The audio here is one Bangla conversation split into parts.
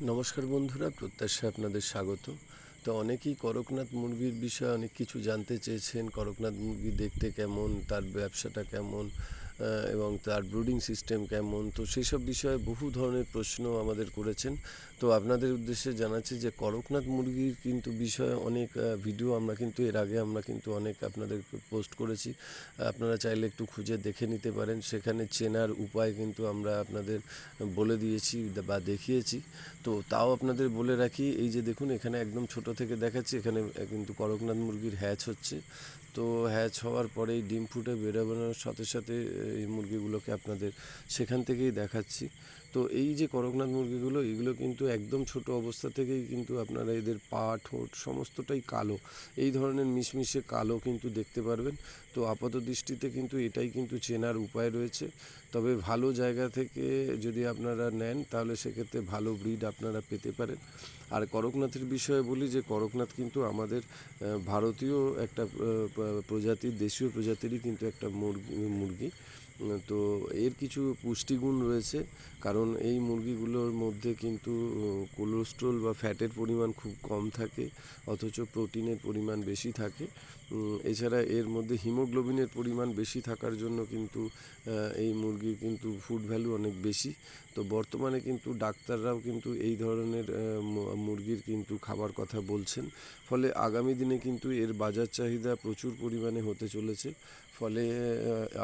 নমস্কার বন্ধুরা প্রত্যাশা আপনাদের স্বাগত। তো অনেকেই করকনাথ মুরগির বিষয়ে অনেক কিছু জানতে চেয়েছেন, করকনাথ মুরগি দেখতে কেমন, তার ব্যবসাটা কেমন এবং তার ব্রুডিং সিস্টেম কেমন? তো সেসব বিষয়ে বহু ধরনের প্রশ্ন আমাদের করেছেন। তো আপনাদের উদ্দেশ্যে জানাচ্ছি যে করকনাথ মুরগির কিন্তু বিষয়ে অনেক ভিডিও আমরা কিন্তু, এর আগে আমরা কিন্তু অনেক আপনাদের পোস্ট করেছি। আপনারা চাইলে একটু খুঁজে দেখে নিতে পারেন। সেখানে চেনার উপায় কিন্তু আমরা আপনাদের বলে দিয়েছি বা দেখিয়েছি। তো তাও আপনাদের বলে রাখি, এই যে দেখুন, এখানে একদম ছোট থেকে দেখাচ্ছি, এখানে কিন্তু করকনাথ মুরগির হ্যাচ হচ্ছে। তো হ্যাচ হওয়ার পরেই ডিম ফুটে বেরোনোর সাথে সাথে, এই মুরগিগুলোকে আপনাদের সেখান থেকেই দেখাচ্ছি। তো এই যে করকনাথ মুরগিগুলো, এগুলো কিন্তু একদম ছোট অবস্থা থেকেই কিন্তু আপনারা এদের পা, ঠোঁট সমস্তটাই কালো। এই ধরনের মিশমিশে কালো কিন্তু দেখতে পারবেন। তো আপাত দৃষ্টিতে কিন্তু এটাই কিন্তু চেনার উপায় রয়েছে। তবে ভালো জায়গা থেকে যদি আপনারা নেন, তাহলে সেক্ষেত্রে ভালো ব্রিড আপনারা পেতে পারেন। আর করকনাথের বিষয়ে বলি যে, করকনাথ কিন্তু আমাদের ভারতীয় একটা প্রজাতির দেশীয় প্রজাতিরই কিন্তু একটা মুরগি মুরগি। তো এর কিছু পুষ্টিগুণ রয়েছে, কারণ এই মুরগিগুলোর মধ্যে কিন্তু কোলেস্ট্রল বা ফ্যাটের পরিমাণ খুব কম থাকে, অথচ প্রোটিনের পরিমাণ বেশি থাকে। এছাড়া এর মধ্যে হিমোগ্লোবিনের পরিমাণ বেশি থাকার জন্য কিন্তু এই মুরগির কিন্তু ফুড ভ্যালু অনেক বেশি। তো বর্তমানে কিন্তু ডাক্তাররাও কিন্তু এই ধরনের মুরগির কিন্তু খাবার কথা বলছেন। ফলে আগামী দিনে কিন্তু এর বাজার চাহিদা প্রচুর পরিমাণে হতে চলেছে। ফলে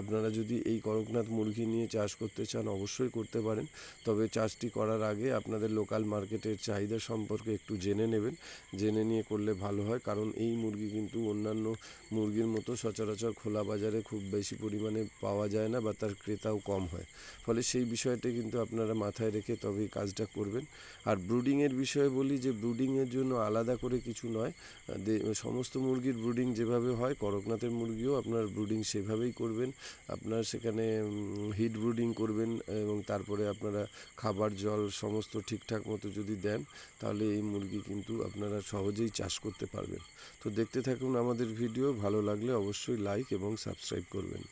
আপনারা যদি এই করকনাথ মুরগি নিয়ে চাষ করতে চান, অবশ্যই করতে পারেন। তবে চাষটি করার আগে আপনাদের লোকাল মার্কেটের চাহিদা সম্পর্কে একটু জেনে নেবেন। জেনে নিয়ে করলে ভালো হয়, কারণ এই মুরগি কিন্তু অন্যান্য মুরগির মতো সচরাচর খোলা বাজারে খুব বেশি পরিমাণে পাওয়া যায় না বা তার ক্রেতাও কম হয়। ফলে সেই বিষয়টি কিন্তু আপনারা মাথায় রেখে তবেই কাজটা করবেন। আর ব্রুডিংয়ের বিষয়ে বলি যে ব্রুডিংয়ের জন্য আলাদা করে কিছু নয়। সমস্ত মুরগির ব্রুডিং যেভাবে হয়, করকনাথের মুরগিও আপনার ব্রুডিং সেভাবেই করবেন। আপনার সেখানে হিট ব্রুডিং করবেন এবং তারপরে আপনারা খাবার, জল সমস্ত ঠিকঠাক মতো যদি দেন, তাহলে এই মুরগি কিন্তু আপনারা সহজেই চাষ করতে পারবেন। তো দেখতে থাকুন আমাদের ভিডিও ভালো লাগলে অবশ্যই লাইক এবং সাবস্ক্রাইব করবেন।